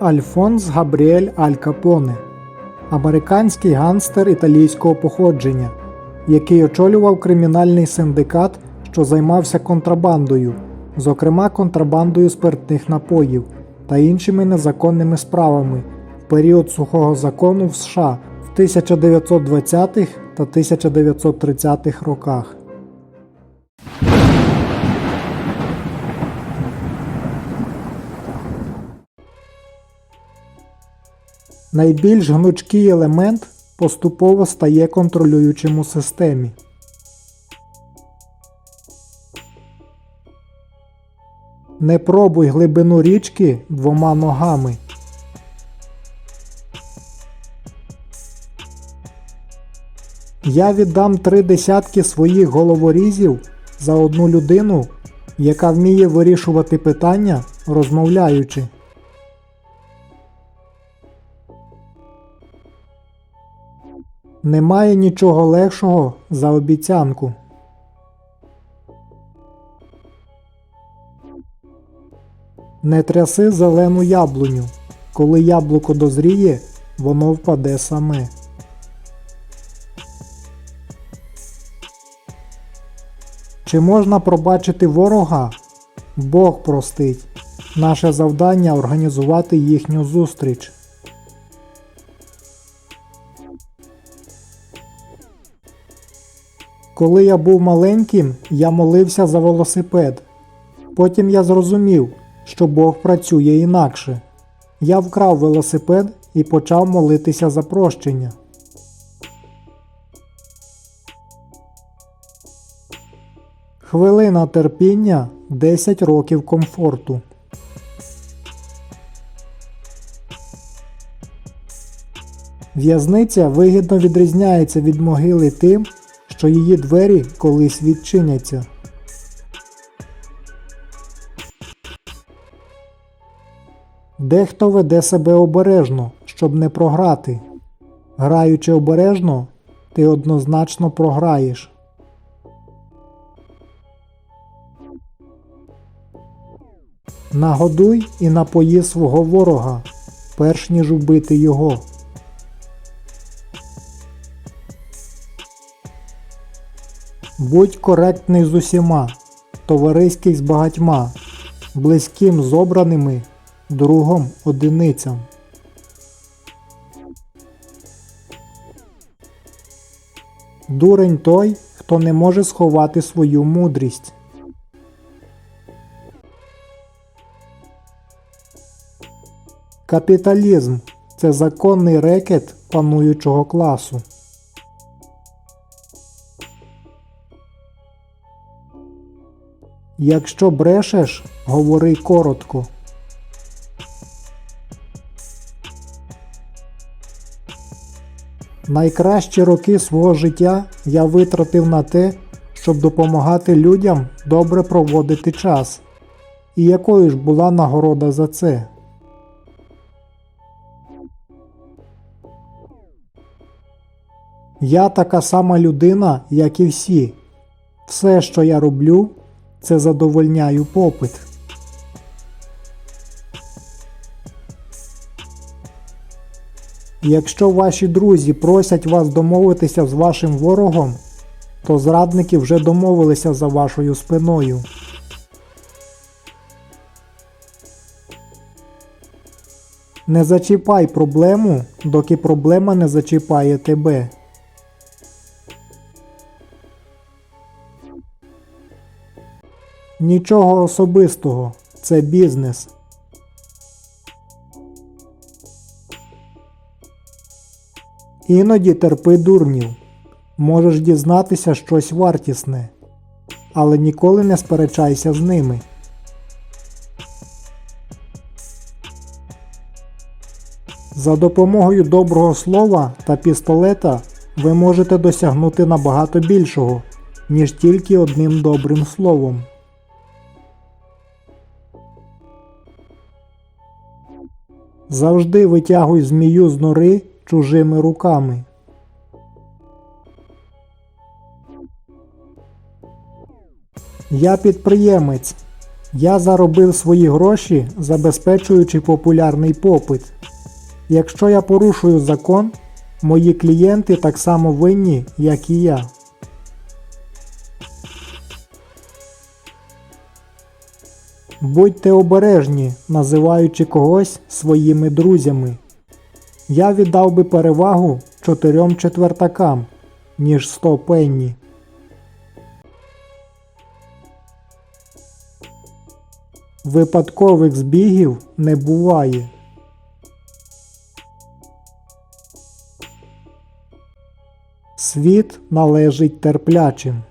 Альфонс Габріель Аль Капоне американський ганстер італійського походження, який очолював кримінальний синдикат, що займався контрабандою, зокрема контрабандою спиртних напоїв та іншими незаконними справами в період сухого закону в США в 1920-х та 1930-х роках. Найбільш гнучкий елемент поступово стає контролюючим у системі. Не пробуй глибину річки двома ногами. Я віддам три десятки своїх головорізів за одну людину, яка вміє вирішувати питання, розмовляючи. Немає нічого легшого за обіцянку. Не тряси зелену яблуню. Коли яблуко дозріє, воно впаде саме. Чи можна пробачити ворога? Бог простить. Наше завдання організувати їхню зустріч. Коли я був маленьким, я молився за велосипед. Потім я зрозумів, що Бог працює інакше. Я вкрав велосипед і почав молитися за прощення. Хвилина терпіння 10 років комфорту. В'язниця вигідно відрізняється від могили тим, що її двері колись відчиняться. Дехто веде себе обережно, щоб не програти. Граючи обережно, ти однозначно програєш. Нагодуй і напої свого ворога, перш ніж убити його. Будь коректний з усіма, товариський з багатьма, близьким з обраними, другом одиницям. Дурень той, хто не може сховати свою мудрість. Капіталізм це законний рекет пануючого класу. Якщо брешеш, говори коротко. Найкращі роки свого життя я витратив на те, щоб допомагати людям добре проводити час. І якою ж була нагорода за це? Я така сама людина, як і всі. Все, що я роблю, це задовольняю попит. Якщо ваші друзі просять вас домовитися з вашим ворогом, то зрадники вже домовилися за вашою спиною. Не зачіпай проблему, доки проблема не зачіпає тебе. Нічого особистого, це бізнес. Іноді терпи дурнів. Можеш дізнатися щось вартісне, але ніколи не сперечайся з ними. За допомогою доброго слова та пістолета ви можете досягнути набагато більшого, ніж тільки одним добрим словом. Завжди витягуй змію з нори чужими руками. Я підприємець. Я заробив свої гроші, забезпечуючи популярний попит. Якщо я порушую закон, мої клієнти так само винні, як і я. Будьте обережні, називаючи когось своїми друзями. Я віддав би перевагу чотирьом четвертакам, ніж 100 пенні. Випадкових збігів не буває. Світ належить терплячим.